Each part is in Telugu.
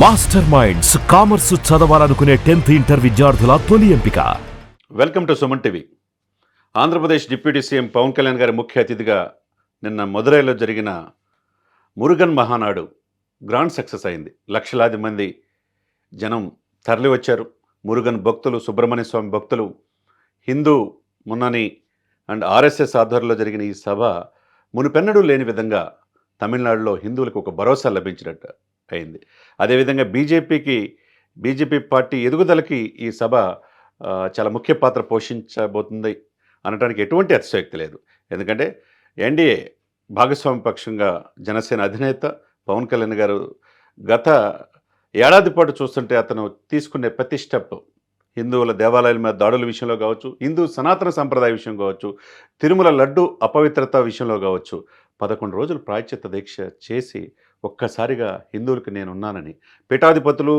మాస్టర్ మైండ్స్ కామర్స్ చదవాలనుకునే టెన్త్ ఇంటర్ విద్యార్థుల తొలి ఎంపిక. Welcome to Suman TV. Andhra Pradesh deputy CM Pawan Kalyan garu ముఖ్య అతిథిగా నిన్న మదురైలో జరిగిన మురుగన్ మహానాడు గ్రాండ్ సక్సెస్ అయింది. లక్షలాది మంది జనం తరలి వచ్చారు మురుగన్ భక్తులు సుబ్రహ్మణ్య స్వామి భక్తులు హిందూ మున్నని అండ్ ఆర్ఎస్ఎస్ ఆధ్వర్యంలో జరిగిన ఈ సభ మునుపెన్నడూ లేని విధంగా తమిళనాడులో హిందువులకు ఒక భరోసా లభించినట్టు. అయింది. అదేవిధంగా బీజేపీకి బీజేపీ పార్టీ ఎదుగుదలకి ఈ సభ చాలా ముఖ్య పాత్ర పోషించబోతుంది అనడానికి ఎటువంటి అతిశయోక్తి లేదు. ఎందుకంటే ఎన్డీఏ భాగస్వామి పక్షంగా జనసేన అధినేత పవన్ కళ్యాణ్ గారు గత ఏడాది పాటు చూస్తుంటే అతను తీసుకునే ప్రతి స్టెప్ హిందువుల దేవాలయాల మీద దాడుల విషయంలో కావచ్చు హిందూ సనాతన సంప్రదాయ విషయం కావచ్చు తిరుమల లడ్డు అపవిత్రత విషయంలో కావచ్చు పదకొండు రోజులు ప్రాయశ్చిత్త దీక్ష చేసి ఒక్కసారిగా హిందువులకు నేను ఉన్నానని పీఠాధిపతులు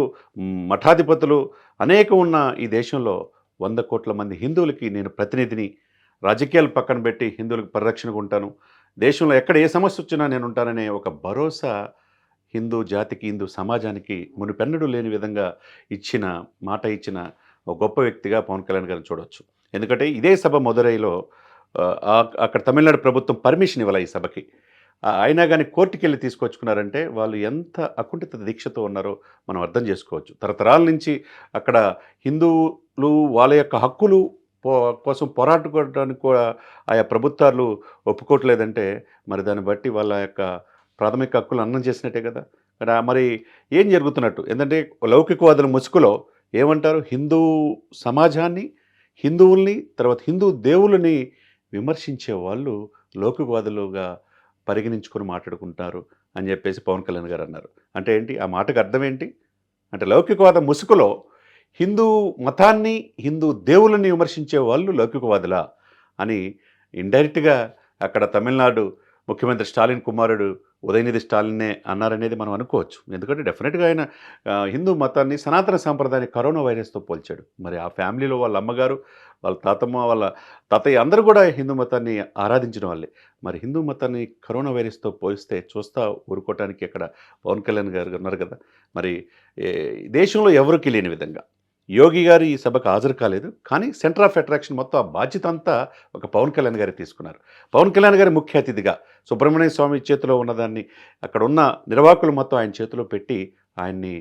మఠాధిపతులు అనేక ఉన్న ఈ దేశంలో వంద కోట్ల మంది హిందువులకి నేను ప్రతినిధిని రాజకీయాలు పక్కన పెట్టి హిందువులకు పరిరక్షణకు ఉంటాను. దేశంలో ఎక్కడ ఏ సమస్య వచ్చినా నేను ఉంటాననే ఒక భరోసా హిందూ జాతికి హిందూ సమాజానికి మునిపెన్నడు లేని విధంగా ఇచ్చిన మాట ఇచ్చిన ఒక గొప్ప వ్యక్తిగా పవన్ కళ్యాణ్ గారిని చూడవచ్చు ఎందుకంటే ఇదే సభ మదురైలో అక్కడ తమిళనాడు ప్రభుత్వం పర్మిషన్ ఇవ్వాలి ఈ సభకి. అయినా కానీ కోర్టుకి వెళ్ళి తీసుకొచ్చుకున్నారంటే వాళ్ళు ఎంత అకుంఠిత దీక్షతో ఉన్నారో మనం అర్థం చేసుకోవచ్చు. తరతరాల నుంచి అక్కడ హిందువులు వాళ్ళ యొక్క హక్కులు పో కోసం పోరాటుకోవడానికి కూడా ఆయా ప్రభుత్వాలు ఒప్పుకోవట్లేదంటే మరి దాన్ని బట్టి వాళ్ళ యొక్క ప్రాథమిక హక్కులు అన్నం చేసినట్టే కదా. కదా మరి ఏం జరుగుతున్నట్టు? ఎందుకంటే లౌకికవాదుల ముసుగులో ఏమంటారు? హిందూ సమాజాన్ని హిందువుల్ని తర్వాత హిందూ దేవుళ్ళని విమర్శించే వాళ్ళు లౌకికవాదులుగా పరిగణించుకొని మాట్లాడుకుంటారు అని చెప్పేసి పవన్ కళ్యాణ్ గారు అన్నారు. అంటే ఏంటి? ఆ మాటకు అర్థం ఏంటి? అంటే లౌకికవాద ముసుగులో హిందూ మతాన్ని హిందూ దేవుళ్ళని విమర్శించే వాళ్ళు లౌకికవాదులా అని ఇండైరెక్ట్గా అక్కడ తమిళనాడు ముఖ్యమంత్రి స్టాలిన్ కుమారుడు ఉదయనిధి స్టాలినే అన్నారనేది మనం అనుకోవచ్చు. ఎందుకంటే డెఫినెట్గా ఆయన హిందూ మతాన్ని సనాతన సాంప్రదాయాన్ని కరోనా వైరస్తో పోల్చాడు. మరి ఆ ఫ్యామిలీలో వాళ్ళ అమ్మగారు వాళ్ళ తాతమ్మ వాళ్ళ తాతయ్య అందరూ కూడా హిందూ మతాన్ని ఆరాధించిన వాళ్ళే. మరి హిందూ మతాన్ని కరోనా వైరస్తో పోలిస్తే చూస్తా ఊరుకోవటానికి అక్కడ పవన్ కళ్యాణ్ గారు ఉన్నారు కదా! మరి దేశంలో ఎవరికి లేని విధంగా. యోగి గారు ఈ సభకు హాజరు కాలేదు. కానీ సెంటర్ ఆఫ్ అట్రాక్షన్ మొత్తం ఆ బాధ్యత అంతా ఒక పవన్ కళ్యాణ్ గారు తీసుకున్నారు. పవన్ కళ్యాణ్ గారి ముఖ్య అతిథిగా సుబ్రహ్మణ్య స్వామి చేతిలో ఉన్నదాన్ని అక్కడ ఉన్న నిర్వాహకులు మొత్తం ఆయన చేతిలో పెట్టి ఆయన్ని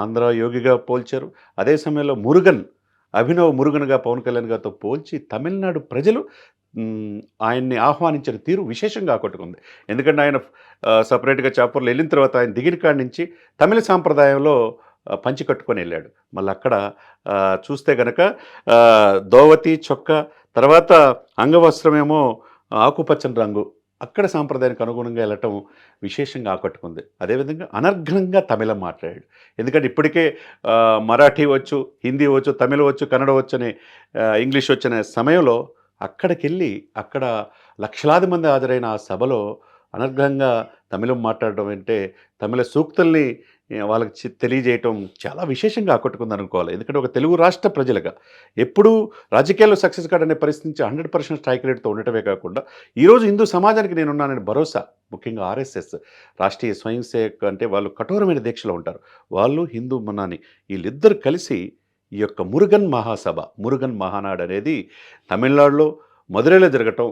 ఆంధ్ర యోగిగా పోల్చారు. అదే సమయంలో మురుగన్ అభినవ్ మురుగన్గా పవన్ కళ్యాణ్ గారితో పోల్చి తమిళనాడు ప్రజలు ఆయన్ని ఆహ్వానించిన తీరు విశేషంగా ఆకట్టుకుంది. ఎందుకంటే ఆయన సపరేట్గా చాపూర్లో వెళ్ళిన తర్వాత ఆయన దిగిన కాడి నుంచి తమిళ సాంప్రదాయంలో పంచి కట్టుకొని వెళ్ళాడు. మళ్ళీ అక్కడ చూస్తే గనక దోవతి చొక్క తర్వాత అంగవస్త్రమేమో ఆకుపచ్చని రంగు. అక్కడ సాంప్రదాయానికి అనుగుణంగా వెళ్ళటం విశేషంగా ఆకట్టుకుంది. అదేవిధంగా అనర్ఘనంగా తమిళం మాట్లాడాడు. ఎందుకంటే ఇప్పటికే మరాఠీ వచ్చు హిందీ వచ్చు తమిళ వచ్చు కన్నడ వచ్చు అనే ఇంగ్లీష్ వచ్చనే సమయంలో అక్కడికి వెళ్ళి అక్కడ లక్షలాది మంది హాజరైన ఆ సభలో అనర్ఘంగా తమిళం మాట్లాడడం అంటే తమిళ సూక్తుల్ని వాళ్ళకి తెలియజేయటం చాలా విశేషంగా ఆకట్టుకుంది అనుకోవాలి ఎందుకంటే ఒక తెలుగు రాష్ట్ర ప్రజలుగా ఎప్పుడూ రాజకీయాల్లో సక్సెస్ కాడనే పరిస్థితి నుంచి హండ్రెడ్ పర్సెంట్ స్ట్రైక్ రేట్తో ఉండటమే కాకుండా ఈరోజు హిందూ సమాజానికి నేనున్నానని భరోసా ముఖ్యంగా ఆర్ఎస్ఎస్ రాష్ట్రీయ స్వయం సేవక్ అంటే వాళ్ళు కఠోరమైన దీక్షలో ఉంటారు. వాళ్ళు హిందూ మనాని వీళ్ళిద్దరు కలిసి ఈ యొక్క మురుగన్ మహాసభ మురుగన్ మహానాడు అనేది తమిళనాడులో మధురైలో జరగటం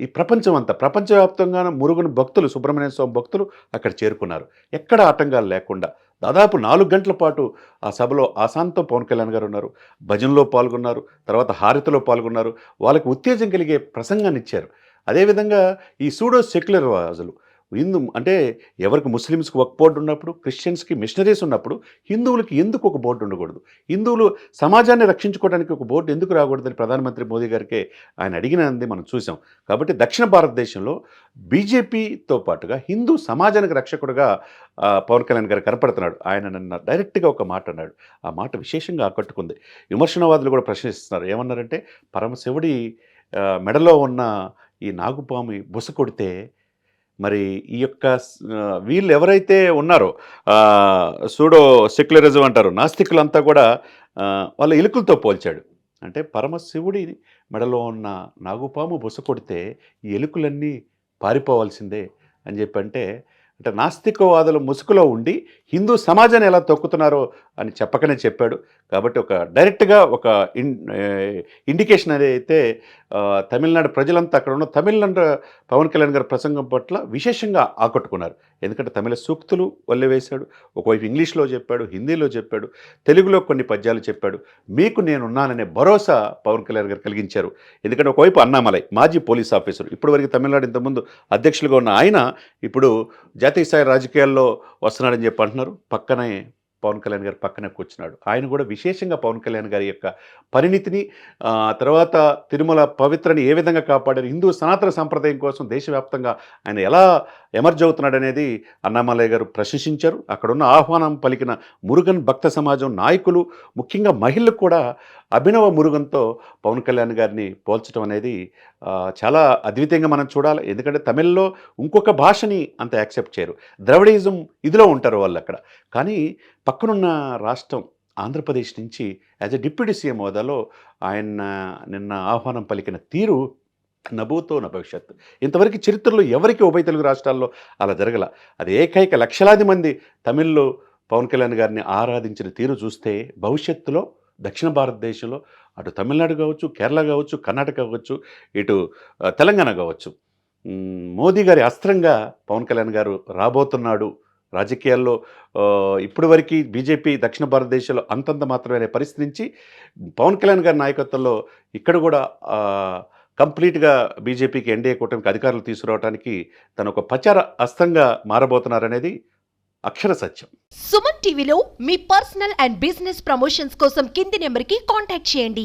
ఈ ప్రపంచం అంతా ప్రపంచవ్యాప్తంగా మురుగున భక్తులు సుబ్రహ్మణ్య స్వామి భక్తులు అక్కడ చేరుకున్నారు. ఎక్కడ ఆటంకాలు లేకుండా. దాదాపు నాలుగు గంటల పాటు ఆ సభలో ఆశాంతం పవన్ కళ్యాణ్ గారు ఉన్నారు. భజనలో పాల్గొన్నారు. తర్వాత హారతిలో పాల్గొన్నారు. వాళ్ళకి ఉత్తేజం కలిగే ప్రసంగాన్ని ఇచ్చారు. అదేవిధంగా ఈ సూడో సెక్యులర్ వాజులు హిందూ అంటే ఎవరికి ముస్లిమ్స్కి ఒక బోర్డు ఉన్నప్పుడు క్రిస్టియన్స్కి మిషనరీస్ ఉన్నప్పుడు హిందువులకి ఎందుకు ఒక బోర్డు ఉండకూడదు? హిందువులు సమాజాన్ని రక్షించుకోవడానికి ఒక బోర్డు ఎందుకు రాకూడదని ప్రధానమంత్రి మోదీ గారికి ఆయన అడిగినది మనం చూసాం కాబట్టి దక్షిణ భారతదేశంలో బీజేపీతో పాటుగా హిందూ సమాజానికి రక్షకుడుగా పవన్ కళ్యాణ్ గారు కనపడుతున్నాడు. ఆయన నిన్న డైరెక్ట్గా ఒక మాట అన్నాడు. ఆ మాట విశేషంగా ఆకట్టుకుంది. విమర్శనవాదులు కూడా ప్రశ్నిస్తున్నారు. ఏమన్నారంటే పరమశివుడి మెడలో ఉన్న ఈ నాగుపాము బుస కొడితే మరి ఈ యొక్క వీళ్ళు ఎవరైతే ఉన్నారో సూడో సెక్యులరిజం అంటారు నాస్తికులంతా కూడా వాళ్ళ ఎలుకలతో పోల్చాడు. అంటే పరమశివుడి మెడలో ఉన్న నాగుపాము బుస కొడితే ఈ ఎలుకలన్నీ పారిపోవాల్సిందే అని చెప్పి అంటే అంటే నాస్తికవాదులు ముసుగులో ఉండి హిందూ సమాజాన్ని ఎలా తొక్కుతున్నారో అని చెప్పకనే చెప్పాడు. కాబట్టి ఒక డైరెక్ట్గా ఒక ఇన్ ఇండికేషన్ అనేది అయితే తమిళనాడు ప్రజలంతా అక్కడ ఉన్న తమిళనాడు పవన్ కళ్యాణ్ గారి ప్రసంగం పట్ల విశేషంగా ఆకట్టుకున్నారు. ఎందుకంటే తమిళ సూక్తులు వల్లె వేశాడు. ఒకవైపు ఇంగ్లీష్లో చెప్పాడు హిందీలో చెప్పాడు తెలుగులో కొన్ని పద్యాలు చెప్పాడు. మీకు నేనున్నాననే భరోసా పవన్ కళ్యాణ్ గారు కలిగించారు. ఎందుకంటే ఒకవైపు అన్నామలై మాజీ పోలీస్ ఆఫీసర్ ఇప్పటివరకు తమిళనాడు ఇంతకుముందు అధ్యక్షులుగా ఉన్న ఆయన ఇప్పుడు జాతీయ స్థాయి రాజకీయాల్లో వస్తున్నాడని చెప్పి అంటున్నారు. పక్కనే పవన్ కళ్యాణ్ గారు పక్కన కూర్చున్నాడు. ఆయన కూడా విశేషంగా పవన్ కళ్యాణ్ గారి యొక్క పరిణితిని తర్వాత తిరుమల పవిత్రని ఏ విధంగా కాపాడారు హిందూ సనాతన సంప్రదాయం కోసం దేశవ్యాప్తంగా ఆయన ఎలా ఎమర్జ్ అవుతున్నాడు అనేది అన్నామలయ్య గారు ప్రశంసించారు. అక్కడున్న ఆహ్వానం పలికిన మురుగన్ భక్త సమాజం నాయకులు ముఖ్యంగా మహిళలు కూడా అభినవ మురుగన్తో పవన్ కళ్యాణ్ గారిని పోల్చడం అనేది చాలా అద్వితీయంగా మనం చూడాలి. ఎందుకంటే తమిళ్ళో ఇంకొక భాషని అంత యాక్సెప్ట్ చేయరు. ద్రవిడిజం ఇదిలో ఉంటారు వాళ్ళు అక్కడ కానీ పక్కనున్న రాష్ట్రం ఆంధ్రప్రదేశ్ నుంచి యాజ్ ఎ డిప్యూటీ సీఎం హోదాలో ఆయన నిన్న ఆహ్వానం పలికిన తీరు నభూతో నా భవిష్యత్తు ఇంతవరకు చరిత్రలో ఎవరికి ఉభయ తెలుగు రాష్ట్రాల్లో అలా జరగల? అది ఏకైక లక్షలాది మంది తమిళ్ళో పవన్ కళ్యాణ్ గారిని ఆరాధించిన తీరు చూస్తే భవిష్యత్తులో దక్షిణ భారతదేశంలో అటు తమిళనాడు కావచ్చు కేరళ కావచ్చు కర్ణాటక కావచ్చు ఇటు తెలంగాణ కావచ్చు. మోదీ గారి అస్త్రంగా పవన్ కళ్యాణ్ గారు రాబోతున్నాడు రాజకీయాల్లో ఆ, ఇప్పటి వరకు బీజేపీ దక్షిణ భారతదేశంలో అంతంత మాత్రమే పరిస్థితి నుంచి పవన్ కళ్యాణ్ గారి నాయకత్వంలో ఇక్కడ కూడా కంప్లీట్గా బీజేపీకి ఎన్డీఏ కూటమికి అధికారులు తీసుకురావడానికి తను ఒక ప్రచార అస్తంగా మారబోతున్నారనేది అక్షర సత్యం. సుమన్ టీవీలో మీ పర్సనల్ అండ్ బిజినెస్ ప్రమోషన్స్ కోసం కింది నెంబర్కి కాంటాక్ట్ చేయండి.